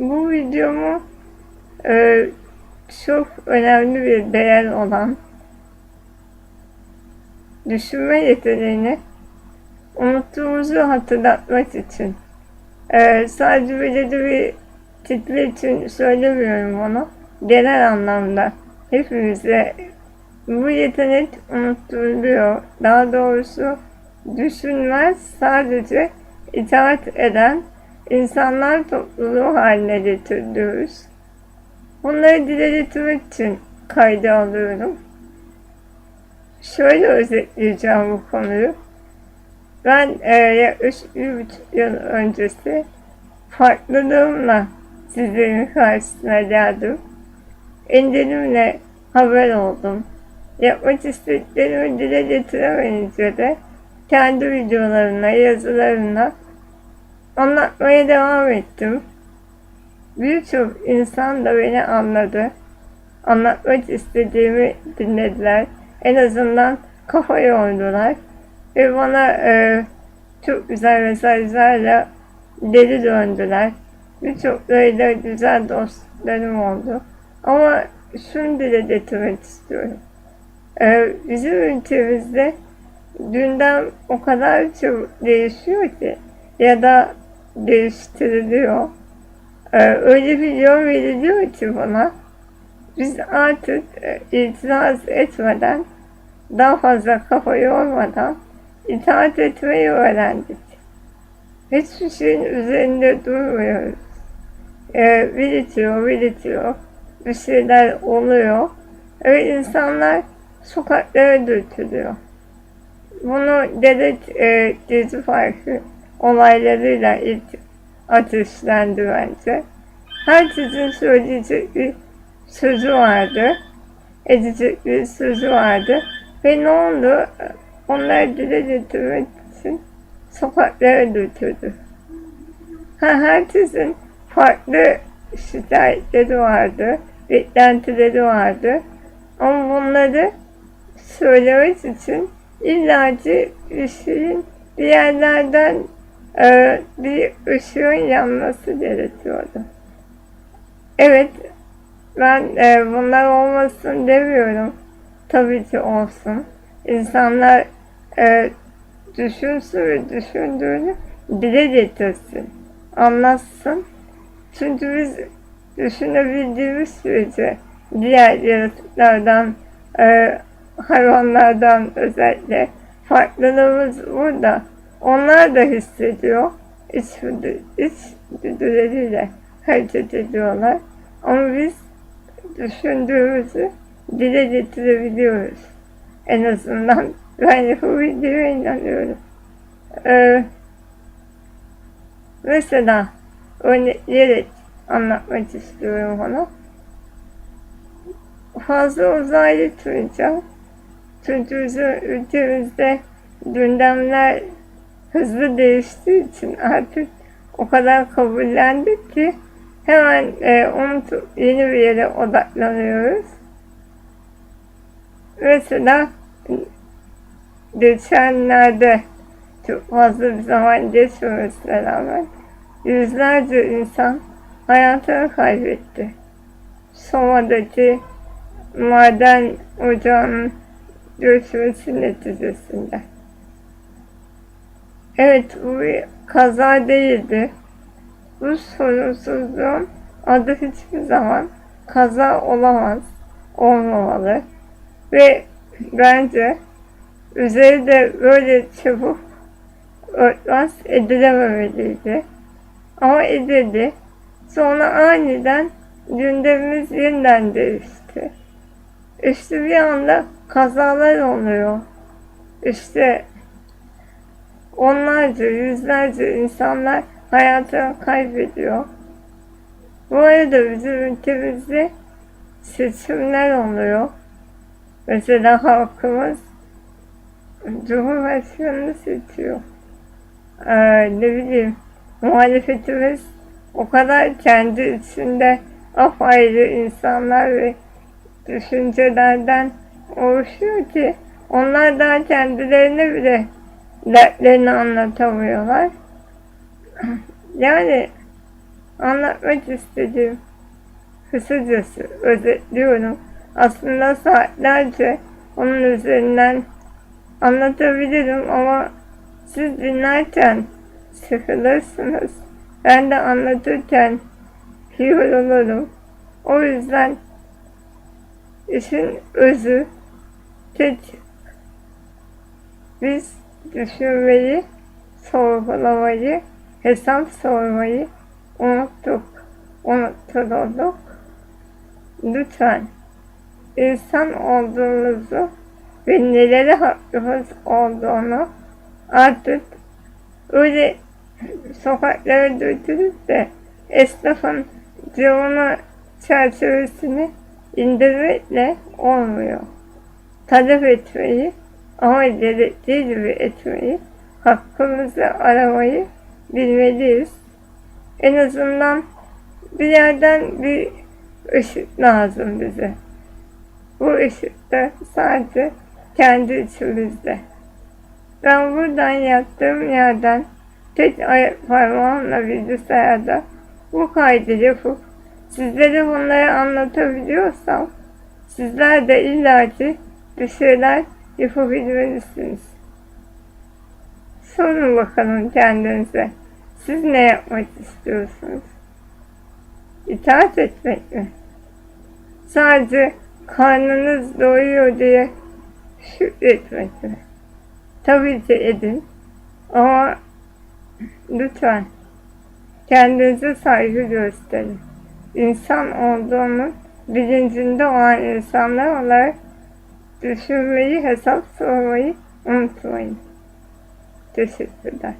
Bu videomu e, çok önemli bir değer olan düşünme yeteneğini unuttuğumuzu hatırlatmak için. E, sadece belirli bir kitle için söylemiyorum onu. Genel anlamda hepimize bu yetenek unutturuluyor. Daha doğrusu düşünmez sadece itaat eden insanlar topluluğu haline getiriyoruz. Bunları dile getirmek için kayda alıyorum. Şöyle özetleyeceğim bu konuyu. Ben e, yaklaşık bir buçuk yıl öncesi farklılığımla sizlerin karşısına geldim. İndirimle haber oldum. Yapmak istediklerimi dile getiremeyince de kendi videolarına, yazılarına anlatmaya devam ettim. Birçok insan da beni anladı. Anlatmak istediğimi dinlediler. En azından kafa yordular. Ve bana e, çok güzel mesajlarla geri döndüler. Birçoklarıyla güzel dostlarım oldu. Ama şunu dile getirmek istiyorum. E, bizim ülkemizde gündem o kadar çok değişiyor ki ya da değiştiriliyor. Ee, öyle bir yol veriliyor ki bana biz artık e, itiraz etmeden daha fazla kafa yormadan itaat etmeyi öğrendik. Hiçbir şeyin üzerinde durmuyoruz. Ee, birikiyor, birikiyor. Bir şeyler oluyor. Ve insanlar sokaklara dökülüyor. Bunu gerek e, gezi farkı olaylarıyla ilk ateşlendi bence. Herkesin söyleyecek bir sözü vardı. Edecek bir sözü vardı. Ve ne oldu? Onları dile getirmek için sokaklara döküldü. Ha, herkesin farklı şikayetleri vardı, beklentileri vardı. Ama bunları söylemek için illaki bir şeyin bir yerlerden e, bir ışığın yanması gerekiyordu. Evet, ben e, bunlar olmasın demiyorum. Tabii ki olsun. İnsanlar e, düşünsün ve düşündüğünü dile getirsin, anlatsın. Çünkü biz düşünebildiğimiz sürece diğer yaratıklardan, e, hayvanlardan özellikle farklılığımız burada. Onlar da hissediyor. İç, iç güdüleriyle hareket ediyorlar. Ama biz düşündüğümüzü dile getirebiliyoruz. En azından ben yapabildiğime inanıyorum. Ee, mesela örnekleyerek anlatmak istiyorum ona. Fazla uzağa gitmeyeceğim. Çünkü ülkemizde gündemler hızlı değiştiği için artık o kadar kabullendik ki hemen e, unutup yeni bir yere odaklanıyoruz. Mesela geçenlerde çok fazla bir zaman geçmemesine rağmen yüzlerce insan hayatını kaybetti. Soma'daki maden ocağının göçmesi neticesinde. Evet bu bir kaza değildi. Bu sorunsuzluğun adı hiçbir zaman kaza olamaz, olmamalı. Ve bence üzeri de böyle çabuk örtbas edilememeliydi. Ama edildi. Sonra aniden gündemimiz yeniden değişti. İşte bir anda kazalar oluyor. İşte onlarca, yüzlerce insanlar hayatını kaybediyor. Bu arada bizim ülkemizde seçimler oluyor. Mesela halkımız Cumhurbaşkanını seçiyor. Ee, ne bileyim, muhalefetimiz o kadar kendi içinde apayrı insanlar ve düşüncelerden oluşuyor ki onlar daha kendilerine bile dertlerini anlatamıyorlar. Yani Anlatmak istediğim kısacası özetliyorum. Aslında saatlerce onun üzerinden anlatabilirim ama siz dinlerken sıkılırsınız. Ben de anlatırken yorulurum. O yüzden işin özü tek biz düşünmeyi, sorgulamayı, hesap sormayı unuttuk. Unutturduk. Lütfen insan olduğumuzu ve nelere hakkımız olduğunu artık öyle sokaklara dökülüp de esnafın camını çerçevesini indirmekle olmuyor. Talep etmeyi ama gerektiği gibi etmeyi, hakkımızı aramayı bilmeliyiz. En azından bir yerden bir ışık lazım bize. Bu ışık da sadece kendi içimizde. Ben buradan yattığım yerden tek ayak parmağımla bilgisayarda bu kaydı yapıp sizlere bunları anlatabiliyorsam sizler de illaki bir şeyler yapabilmelisiniz. Sorun bakalım kendinize. Siz ne yapmak istiyorsunuz? İtaat etmek mi? Sadece karnınız doyuyor diye şükretmek mi? Tabii ki edin. Ama lütfen kendinize saygı gösterin. İnsan olduğunun bilincinde olan insanlar olarak düşünmeyi, hesap sormayı unutmayın. Teşekkürler.